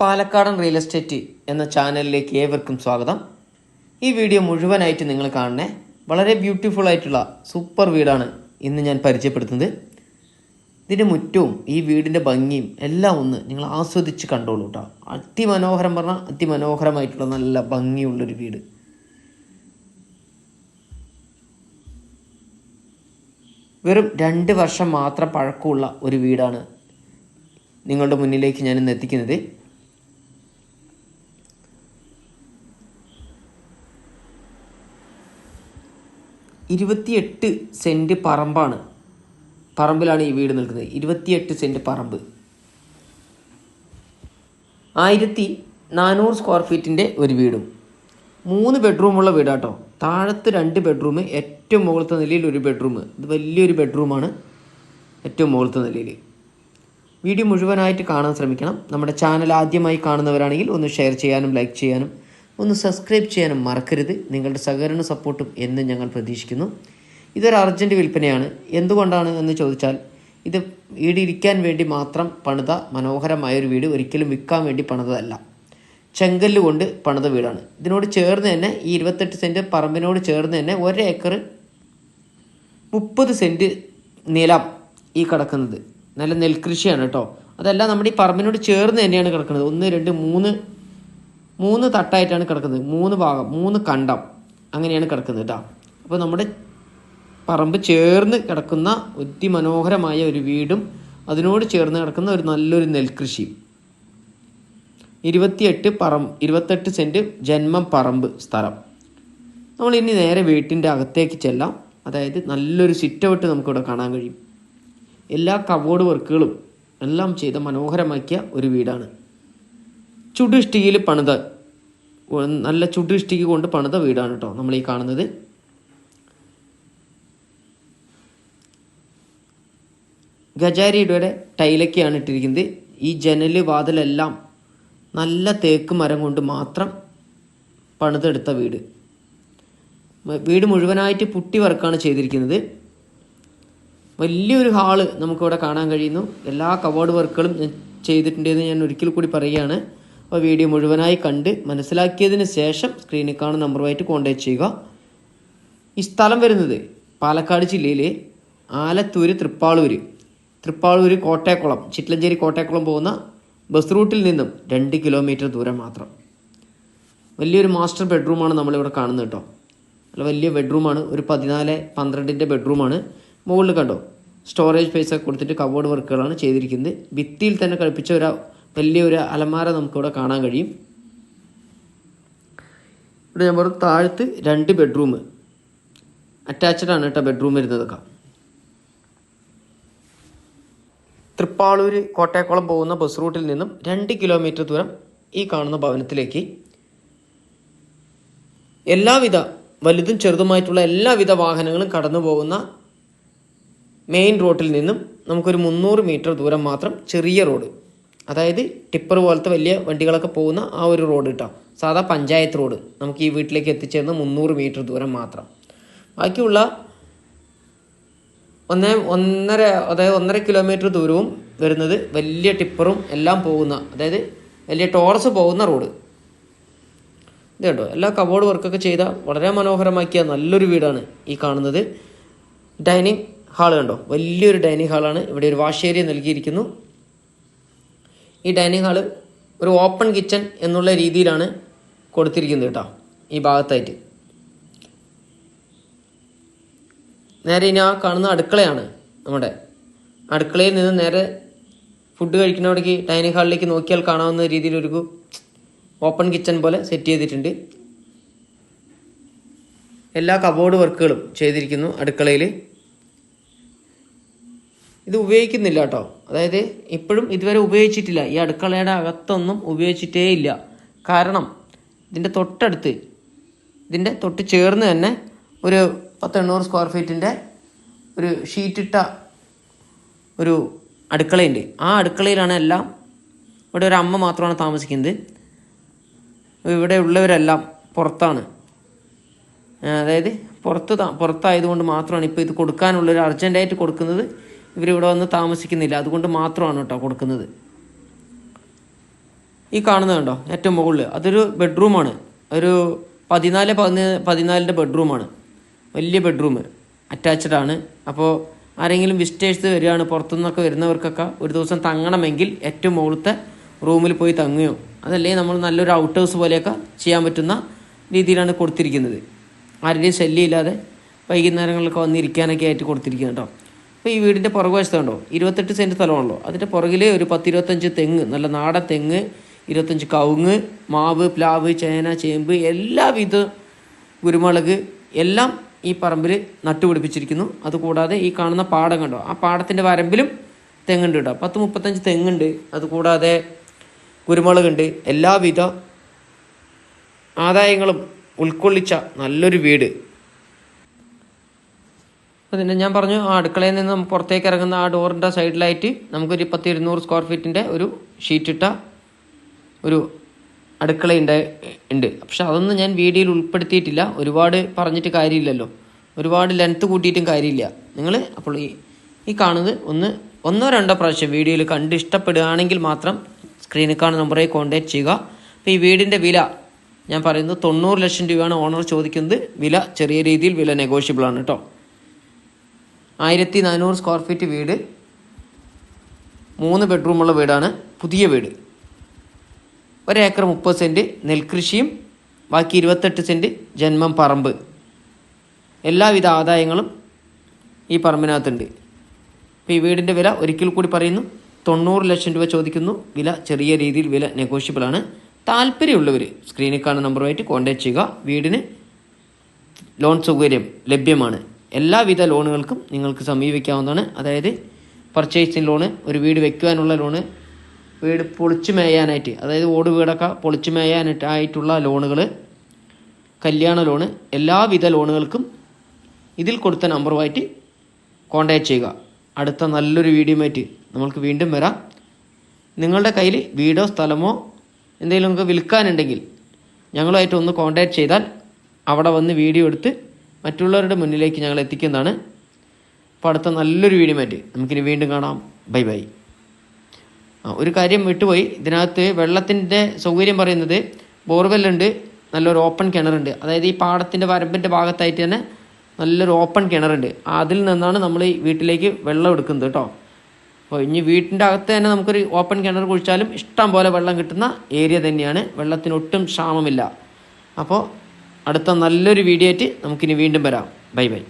പാലക്കാടൻ real estate എന്ന ചാനലിലേക്ക് ഏവർക്കും സ്വാഗതം. ഈ വീഡിയോ മുഴുവനായിട്ട് നിങ്ങൾ കാണണേ വളരെ ബ്യൂട്ടിഫുൾ ആയിട്ടുള്ള സൂപ്പർ വീടാണ് ഇന്ന് ഞാൻ പരിചയപ്പെടുത്തുന്നത്. ഇതിന്റെ മുറ്റവും ഈ വീടിന്റെ ഭംഗിയും എല്ലാം ഒന്ന് നിങ്ങൾ ആസ്വദിച്ച് കണ്ടോളൂ കേട്ടോ അതിമനോഹരം പറഞ്ഞാൽ അതിമനോഹരമായിട്ടുള്ള നല്ല ഭംഗിയുള്ളൊരു വീട്. വെറും രണ്ട് വർഷം മാത്രം പഴക്കമുള്ള ഒരു വീടാണ് നിങ്ങളുടെ മുന്നിലേക്ക് ഞാൻ ഇന്ന് എത്തിക്കുന്നത്. ഇരുപത്തിയെട്ട് സെന്റ് പറമ്പാണ്. പറമ്പിലാണ് ഈ വീട് നിൽക്കുന്നത്. ഇരുപത്തിയെട്ട് സെന്റ് പറമ്പ്. ആയിരത്തി നാനൂറ് സ്ക്വയർ ഫീറ്റിന്റെ ഒരു വീടും. മൂന്ന് ബെഡ്റൂമുള്ള വീടാട്ടോ. താഴത്ത് രണ്ട് ബെഡ്റൂം ഏറ്റവും മുകളിലത്തെ നിലയിൽ ഒരു ബെഡ്റൂം. ഇത് വലിയൊരു ബെഡ്റൂമാണ് ഏറ്റവും മുകളിലത്തെ നിലയിൽ. വീഡിയോ മുഴുവനായിട്ട് കാണാൻ ശ്രമിക്കണം. നമ്മുടെ ചാനൽ ആദ്യമായി കാണുന്നവരാണെങ്കിൽ ഒന്ന് ഷെയർ ചെയ്യാനും ലൈക്ക് ചെയ്യാനും ഒന്ന് സബ്സ്ക്രൈബ് ചെയ്യാനും മറക്കരുത്. നിങ്ങളുടെ സഹകരണ സപ്പോർട്ടും എന്ന് ഞങ്ങൾ പ്രതീക്ഷിക്കുന്നു. ഇതൊരു അർജന്റ് വിൽപ്പനയാണ്. എന്തുകൊണ്ടാണ് എന്ന് ചോദിച്ചാൽ ഇത് ഈടിരിക്കാൻ വേണ്ടി മാത്രം പണിത മനോഹരമായൊരു വീട് ഒരിക്കലും വിൽക്കാൻ വേണ്ടി പണിതതല്ല. ചെങ്കല്ല് കൊണ്ട് പണിത വീടാണ്. ഇതിനോട് ചേർന്ന് തന്നെ ഈ ഇരുപത്തെട്ട് സെന്റ് പറമ്പിനോട് ചേർന്ന് തന്നെ ഒരേക്കർ മുപ്പത് സെന്റ് നിലം ഈ കിടക്കുന്നത്. നല്ല നെൽകൃഷിയാണ് കേട്ടോ. അതല്ല നമ്മുടെ ഈ പറമ്പിനോട് ചേർന്ന് തന്നെയാണ് കിടക്കുന്നത്. ഒന്ന് രണ്ട് മൂന്ന് മൂന്ന് തട്ടായിട്ടാണ് കിടക്കുന്നത്. മൂന്ന് ഭാഗം മൂന്ന് കണ്ടം അങ്ങനെയാണ് കിടക്കുന്നത് കേട്ടോ അപ്പോൾ നമ്മുടെ പറമ്പ് ചേർന്ന് കിടക്കുന്ന അതിമനോഹരമായ ഒരു വീടും അതിനോട് ചേർന്ന് കിടക്കുന്ന ഒരു നല്ലൊരു നെൽകൃഷിയും ഇരുപത്തിയെട്ട് പറം ഇരുപത്തെട്ട് സെന്റ് ജന്മം പറമ്പ് സ്ഥലം. നമ്മൾ ഇനി നേരെ വീട്ടിന്റെ അകത്തേക്ക് ചെല്ലാം. അതായത് നല്ലൊരു സിറ്റൗട്ട് നമുക്കിവിടെ കാണാൻ കഴിയും. എല്ലാ കബോർഡ് വർക്കുകളും എല്ലാം ചെയ്ത മനോഹരമാക്കിയ ഒരു വീടാണ്. ചുടു ഇഷ്ടികയിൽ പണിത നല്ല ചുടു ഇഷ്ടിക കൊണ്ട് പണിത വീടാണ് കേട്ടോ നമ്മൾ ഈ കാണുന്നത്. ഗജാരിയുടെ ടൈലൊക്കെയാണ് ഇട്ടിരിക്കുന്നത്. ഈ ജനൽ വാതിലെല്ലാം നല്ല തേക്ക് മരം കൊണ്ട് മാത്രം പണിതെടുത്ത വീട്. വീട് മുഴുവനായിട്ട് പുട്ടി വർക്കാണ് ചെയ്തിരിക്കുന്നത്. വലിയൊരു ഹാൾ നമുക്കിവിടെ കാണാൻ കഴിയുന്നു. എല്ലാ കവേർഡ് വർക്കുകളും ചെയ്തിട്ടുണ്ടെന്ന് ഞാൻ ഒരിക്കൽ കൂടി പറയുകയാണ്. അപ്പോൾ വീഡിയോ മുഴുവനായി കണ്ട് മനസ്സിലാക്കിയതിന് ശേഷം സ്ക്രീനിൽ കാണുന്ന നമ്പറുമായിട്ട് കോൺടാക്ട് ചെയ്യുക. ഈ സ്ഥലം വരുന്നത് പാലക്കാട് ജില്ലയിലെ ആലത്തൂര് തൃപ്പാളൂര്. തൃപ്പാളൂര് കോട്ടയക്കുളം ചിറ്റലഞ്ചേരി കോട്ടയക്കുളം പോകുന്ന ബസ് റൂട്ടിൽ നിന്നും രണ്ട് കിലോമീറ്റർ ദൂരം മാത്രം. വലിയൊരു മാസ്റ്റർ ബെഡ്റൂമാണ് നമ്മളിവിടെ കാണുന്നത് കേട്ടോ. നല്ല വലിയ ബെഡ്റൂമാണ് ഒരു പതിനാല് പന്ത്രണ്ടിന്റെ ബെഡ്റൂമാണ് മുകളിൽ കണ്ടോ? സ്റ്റോറേജ് സ്പേസ് ഒക്കെ കൊടുത്തിട്ട് കബോർഡ് വർക്കുകളാണ് ചെയ്തിരിക്കുന്നത്. ഭിത്തിയിൽ തന്നെ കളിപ്പിച്ച ഒരു വലിയ ഒരു അലമാര നമുക്കിവിടെ കാണാൻ കഴിയും. ഇവിടെ ഞാൻ പറഞ്ഞു താഴത്ത് രണ്ട് ബെഡ്റൂം അറ്റാച്ച്ഡ് ആണ് കേട്ടോ ബെഡ്റൂം വരുന്നതൊക്കെ. തൃപ്പാളൂര് കോട്ടയക്കുളം പോകുന്ന ബസ് റൂട്ടിൽ നിന്നും രണ്ട് കിലോമീറ്റർ ദൂരം ഈ കാണുന്ന ഭവനത്തിലേക്ക് എല്ലാവിധ വലുതും ചെറുതുമായിട്ടുള്ള എല്ലാവിധ വാഹനങ്ങളും കടന്നു പോകുന്ന മെയിൻ റോഡിൽ നിന്നും നമുക്കൊരു മുന്നൂറ് മീറ്റർ ദൂരം മാത്രം ചെറിയ റോഡ് അതായത് ടിപ്പർ പോലത്തെ വലിയ വണ്ടികളൊക്കെ പോകുന്ന ആ ഒരു റോഡ് കിട്ടാം സാധാ പഞ്ചായത്ത് റോഡ്. നമുക്ക് ഈ വീട്ടിലേക്ക് എത്തിച്ചേർന്ന് മുന്നൂറ് മീറ്റർ ദൂരം മാത്രം. ബാക്കിയുള്ള ഒന്നേ ഒന്നര അതായത് ഒന്നര കിലോമീറ്റർ ദൂരവും വരുന്നത് വലിയ ടിപ്പറും എല്ലാം പോകുന്ന അതായത് വലിയ ടോറസ് പോകുന്ന റോഡ്. ഇത് കേട്ടോ എല്ലാ കബോർഡ് വർക്കൊക്കെ ചെയ്ത വളരെ മനോഹരമാക്കിയ നല്ലൊരു വീടാണ് ഈ കാണുന്നത്. ഡൈനിങ് ഹാൾ കണ്ടോ? വലിയൊരു ഡൈനിങ് ഹാളാണ്. ഇവിടെ ഒരു വാഷ് ഏരിയ നൽകിയിരിക്കുന്നു. ഈ ഡൈനിങ് ഹാൾ ഒരു ഓപ്പൺ കിച്ചൺ എന്നുള്ള രീതിയിലാണ് കൊടുത്തിരിക്കുന്നത് കേട്ടോ ഈ ഭാഗത്തായിട്ട്. നേരെ ഇനി ആ കാണുന്ന അടുക്കളയാണ് നമ്മുടെ. അടുക്കളയിൽ നിന്ന് നേരെ ഫുഡ് കഴിക്കുന്നവിടേക്ക് ഡൈനിങ് ഹാളിലേക്ക് നോക്കിയാൽ കാണാവുന്ന രീതിയിലൊരു ഓപ്പൺ കിച്ചൺ പോലെ സെറ്റ് ചെയ്തിട്ടുണ്ട്. എല്ലാ കബോർഡ് വർക്കുകളും ചെയ്തിരിക്കുന്നു അടുക്കളയിൽ ഇത് ഉപയോഗിക്കുന്നില്ല കേട്ടോ. അതായത് ഇപ്പോഴും ഇതുവരെ ഉപയോഗിച്ചിട്ടില്ല. ഈ അടുക്കളയുടെ അകത്തൊന്നും ഉപയോഗിച്ചിട്ടേ ഇല്ല. കാരണം ഇതിന്റെ തൊട്ടടുത്ത് ഇതിന്റെ തൊട്ട് ചേർന്ന് തന്നെ ഒരു പത്തെണ്ണൂറ് സ്ക്വയർ ഫീറ്റിന്റെ ഒരു ഷീറ്റിട്ട ഒരു അടുക്കളയുണ്ട്. ആ അടുക്കളയിലാണ് എല്ലാം ഇവിടെ ഒരു അമ്മ മാത്രമാണ് താമസിക്കുന്നത്. ഇവിടെ ഉള്ളവരെല്ലാം പുറത്താണ്. അതായത് പുറത്ത് പുറത്തായതുകൊണ്ട് മാത്രമാണ് ഇപ്പോൾ ഇത് കൊടുക്കാനുള്ളൊരു അർജന്റായിട്ട് കൊടുക്കുന്നത്. ഇവരിവിടെ വന്ന് താമസിക്കുന്നില്ല. അതുകൊണ്ട് മാത്രമാണ് കേട്ടോ കൊടുക്കുന്നത്. ഈ കാണുന്നത് കണ്ടോ? ഏറ്റവും മുകളിൽ അതൊരു ബെഡ്റൂമാണ് ഒരു പതിനാല് പതിന പതിനാലിന്റെ ബെഡ്റൂമാണ് വലിയ ബെഡ്റൂം അറ്റാച്ച്ഡ് ആണ്. അപ്പോൾ ആരെങ്കിലും വിസിറ്റേഴ്സ് വരികയാണ് പുറത്തുനിന്നൊക്കെ വരുന്നവർക്കൊക്കെ ഒരു ദിവസം തങ്ങണമെങ്കിൽ ഏറ്റവും മുകളിലത്തെ റൂമിൽ പോയി തങ്ങുകയോ അതല്ലെങ്കിൽ നമ്മൾ നല്ലൊരു ഔട്ട് ഹൗസ് പോലെയൊക്കെ ചെയ്യാൻ പറ്റുന്ന രീതിയിലാണ് കൊടുത്തിരിക്കുന്നത്. ആരുടെയും ശല്യമില്ലാതെ വൈകുന്നേരങ്ങളിലൊക്കെ വന്നിരിക്കാനൊക്കെ ആയിട്ട് കൊടുത്തിരിക്കുന്നത് കേട്ടോ. അപ്പോൾ ഈ വീടിന്റെ പുറകുവശത്തുണ്ടോ ഇരുപത്തെട്ട് സെന്റ് സ്ഥലമാണല്ലോ. അതിന്റെ പുറകിൽ ഒരു പത്തിരുപത്തഞ്ച് തെങ്ങ് നല്ല നാടൻ തെങ്ങ് ഇരുപത്തഞ്ച് കവുങ്ങ് മാവ് പ്ലാവ് ചേന ചേമ്പ് എല്ലാവിധ കുരുമുളക് എല്ലാം ഈ പറമ്പിൽ നട്ടുപിടിപ്പിച്ചിരിക്കുന്നു അതുകൂടാതെ ഈ കാണുന്ന പാടം കണ്ടോ? ആ പാടത്തിന്റെ വരമ്പിലും തെങ്ങുണ്ട് കേട്ടോ. പത്ത് മുപ്പത്തഞ്ച് തെങ്ങുണ്ട്. അതുകൂടാതെ കുരുമുളകുണ്ട്. എല്ലാവിധ ആദായങ്ങളും ഉൾക്കൊള്ളിച്ച നല്ലൊരു വീട്. അതിന്റെ ഞാൻ പറഞ്ഞു ആ അടുക്കളയിൽ നിന്ന് പുറത്തേക്ക് ഇറങ്ങുന്ന ആ ഡോറിന്റെ സൈഡിലായിട്ട് നമുക്കൊരു പത്ത് ഇരുന്നൂറ് സ്ക്വയർ ഫീറ്റിന്റെ ഒരു ഷീറ്റിട്ട ഒരു അടുക്കള ഉണ്ട് ഉണ്ട് പക്ഷെ അതൊന്നും ഞാൻ വീഡിയോയിൽ ഉൾപ്പെടുത്തിയിട്ടില്ല. ഒരുപാട് പറഞ്ഞിട്ട് കാര്യമില്ലല്ലോ. ഒരുപാട് ലെങ്ത്ത് കൂട്ടിയിട്ടും കാര്യമില്ല. നിങ്ങൾ അപ്പോൾ ഈ ഈ കാണുന്നത് ഒന്ന് ഒന്നോ രണ്ടോ പ്രാവശ്യം വീഡിയോയിൽ കണ്ട് ഇഷ്ടപ്പെടുകയാണെങ്കിൽ മാത്രം സ്ക്രീനിൽ കാണുന്ന നമ്പറിൽ കോൺടാക്ട് ചെയ്യുക. അപ്പോൾ ഈ വീടിന്റെ വില ഞാൻ പറയുന്നത് തൊണ്ണൂറ് ലക്ഷം രൂപയാണ് ഓണർ ചോദിക്കുന്നത്. വില ചെറിയ രീതിയിൽ വില നെഗോഷ്യബിൾ ആണ് കേട്ടോ. ആയിരത്തി നാനൂറ് സ്ക്വയർ ഫീറ്റ് വീട്. മൂന്ന് ബെഡ്റൂമുള്ള വീടാണ്. പുതിയ വീട്. ഒരേക്കർ മുപ്പത് സെന്റ് നെൽകൃഷിയും ബാക്കി ഇരുപത്തെട്ട് സെന്റ് ജന്മം പറമ്പ്. എല്ലാവിധ ആദായങ്ങളും ഈ പറമ്പിനകത്തുണ്ട്. ഇപ്പം ഈ വീടിന്റെ വില ഒരിക്കൽ കൂടി പറയുന്നു. തൊണ്ണൂറ് ലക്ഷം രൂപ ചോദിക്കുന്നു. വില ചെറിയ രീതിയിൽ വില നെഗോഷ്യബിളാണ് താല്പര്യമുള്ളവർ സ്ക്രീനിൽ കാണുന്ന നമ്പറുമായിട്ട് കോൺടാക്റ്റ് ചെയ്യുക. വീടിന് ലോൺ സൗകര്യം ലഭ്യമാണ്. എല്ലാവിധ ലോണുകൾക്കും നിങ്ങൾക്ക് സമീപിക്കാവുന്നതാണ്. അതായത് പർച്ചേസിങ് ലോണ് ഒരു വീട് വെക്കുവാനുള്ള ലോണ് വീട് പൊളിച്ചു മേയാനായിട്ട് അതായത് ഓട് വീടൊക്കെ പൊളിച്ചു മേയാനായിട്ട് ആയിട്ടുള്ള ലോണുകൾ കല്യാണ ലോണ് എല്ലാവിധ ലോണുകൾക്കും ഇതിൽ കൊടുത്ത നമ്പറുമായിട്ട് കോൺടാക്റ്റ് ചെയ്യുക. അടുത്ത നല്ലൊരു വീഡിയോമായിട്ട് നമ്മൾക്ക് വീണ്ടും വരാം. നിങ്ങളുടെ കയ്യിൽ വീടോ സ്ഥലമോ എന്തെങ്കിലും നിങ്ങൾക്ക് വിൽക്കാനുണ്ടെങ്കിൽ ഞങ്ങളുമായിട്ട് ഒന്ന് കോൺടാക്ട് ചെയ്താൽ അവിടെ വന്ന് വീഡിയോ എടുത്ത് മറ്റുള്ളവരുടെ മുന്നിലേക്ക് ഞങ്ങൾ എത്തിക്കുന്നതാണ്. അപ്പോൾ അടുത്ത നല്ലൊരു വീഡിയോ മാറ്റി നമുക്കിനി വീണ്ടും കാണാം. ബൈ ബൈ ഒരു കാര്യം വിട്ടുപോയി. ഇതിനകത്ത് വെള്ളത്തിന്റെ സൗകര്യം പറയുന്നത് ബോർവെല്ലുണ്ട് നല്ലൊരു ഓപ്പൺ കിണറുണ്ട്. അതായത് ഈ പാടത്തിന്റെ വരമ്പിന്റെ ഭാഗത്തായിട്ട് തന്നെ നല്ലൊരു ഓപ്പൺ കിണറുണ്ട്. അതിൽ നിന്നാണ് നമ്മൾ ഈ വീട്ടിലേക്ക് വെള്ളം എടുക്കുന്നത് കേട്ടോ. അപ്പോൾ ഇനി വീട്ടിന്റെ അകത്ത് തന്നെ നമുക്കൊരു ഓപ്പൺ കിണർ കുഴിച്ചാലും ഇഷ്ടം പോലെ വെള്ളം കിട്ടുന്ന ഏരിയ തന്നെയാണ്. വെള്ളത്തിനൊട്ടും ക്ഷാമമില്ല. അപ്പോൾ അടുത്ത നല്ലൊരു വീഡിയോ ആയിട്ട് നമുക്കിനി വീണ്ടും വരാം. Bye bye.